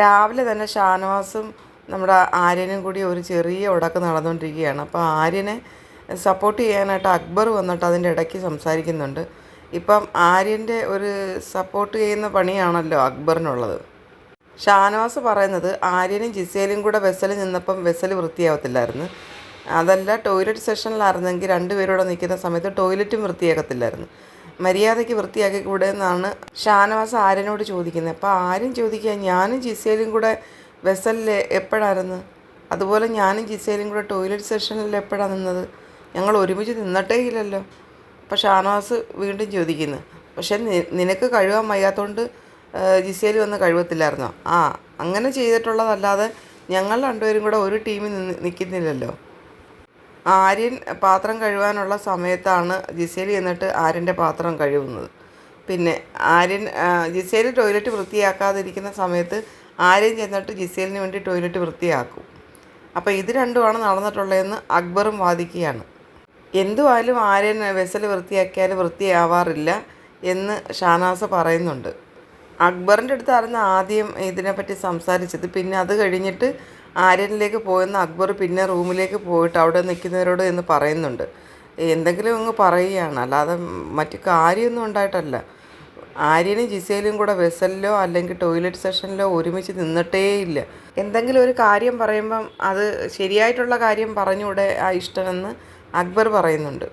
രാവിലെ തന്നെ ഷാനവാസും നമ്മുടെ ആര്യനും കൂടി ഒരു ചെറിയ ഉടക്ക് നടന്നുകൊണ്ടിരിക്കുകയാണ്. അപ്പോൾ ആര്യനെ സപ്പോർട്ട് ചെയ്യാനായിട്ട് അക്ബർ വന്നിട്ട് അതിന്റെ ഇടയ്ക്ക് സംസാരിക്കുന്നുണ്ട്. ഇപ്പം ആര്യന്റെ ഒരു സപ്പോർട്ട് ചെയ്യുന്ന പണിയാണല്ലോ അക്ബറിനുള്ളത്. ഷാനവാസ് പറയുന്നത് ആര്യനും ജിസേലും കൂടെ വെസലിൽ നിന്നപ്പം വെസൽ വൃത്തിയാവത്തില്ലായിരുന്നു. അതല്ല ടോയ്ലറ്റ് സെഷനിലായിരുന്നെങ്കിൽ രണ്ടുപേരോടെ നിൽക്കുന്ന സമയത്ത് ടോയ്ലറ്റും വൃത്തിയാക്കത്തില്ലായിരുന്നു. മര്യാദയ്ക്ക് വൃത്തിയാക്കി കൂടെ എന്നാണ് ഷാനവാസ് ആര്യനോട് ചോദിക്കുന്നത്. അപ്പോൾ ആര്യൻ ചോദിക്കുക ഞാനും ജിസേലും കൂടെ വെസലിൽ എപ്പോഴായിരുന്നു? അതുപോലെ ഞാനും ജിസേലും കൂടെ ടോയ്ലറ്റ് സെഷനിൽ എപ്പോഴാണ് നിന്നത്? ഞങ്ങൾ ഒരുമിച്ച് നിന്നിട്ടേ ഇല്ലല്ലോ. അപ്പോൾ ഷാനവാസ് വീണ്ടും ചോദിക്കുന്നു. പക്ഷേ നിനക്ക് കഴുകാൻ വയ്യാത്തതുകൊണ്ട് ജിസേൽ വന്ന് കഴുകത്തില്ലായിരുന്നോ ആ അങ്ങനെ ചെയ്തിട്ടുള്ളതല്ലാതെ ഞങ്ങൾ രണ്ടുപേരും കൂടെ ഒരു ടീമിൽ നിന്ന് നിൽക്കുന്നില്ലല്ലോ ആര്യൻ പാത്രം കഴുകാനുള്ള സമയത്താണ് ജിസേലി എന്നിട്ട് ആര്യന്റെ പാത്രം കഴുകുന്നത്. പിന്നെ ആര്യൻ ജിസേലി ടോയ്ലറ്റ് വൃത്തിയാക്കാതിരിക്കുന്ന സമയത്ത് ആര്യൻ ചെന്നിട്ട് ജിസേലിന് വേണ്ടി ടോയ്ലറ്റ് വൃത്തിയാക്കും. അപ്പോൾ ഇത് രണ്ടുമാണ് നടന്നിട്ടുള്ളതെന്ന് അക്ബറും വാദിക്കുകയാണ്. എന്തുവായാലും ആര്യൻ വെസൽ വൃത്തിയാക്കിയാൽ വൃത്തിയാവാറില്ല എന്ന് ഷാനാസ് പറയുന്നുണ്ട്. അക്ബറിന്റെ അടുത്തായിരുന്നു ആദ്യം ഇതിനെപ്പറ്റി സംസാരിച്ചത്. പിന്നെ അത് കഴിഞ്ഞിട്ട് ആര്യനിലേക്ക് പോയെന്ന് അക്ബർ പിന്നെ റൂമിലേക്ക് പോയിട്ട് അവിടെ നിൽക്കുന്നവരോട് എന്ന് പറയുന്നുണ്ട്. എന്തെങ്കിലും അങ്ങ് പറയുകയാണ്. അല്ലാതെ മറ്റു കാര്യമൊന്നും ഉണ്ടായിട്ടല്ല. ആര്യനും ജിസയിലും കൂടെ വെസലിലോ അല്ലെങ്കിൽ ടോയ്ലറ്റ് സെഷനിലോ ഒരുമിച്ച് നിന്നിട്ടേയില്ല. എന്തെങ്കിലും ഒരു കാര്യം പറയുമ്പം അത് ശരിയായിട്ടുള്ള കാര്യം പറഞ്ഞൂടെ ആ ഇഷ്ടമെന്ന് അക്ബർ പറയുന്നുണ്ട്.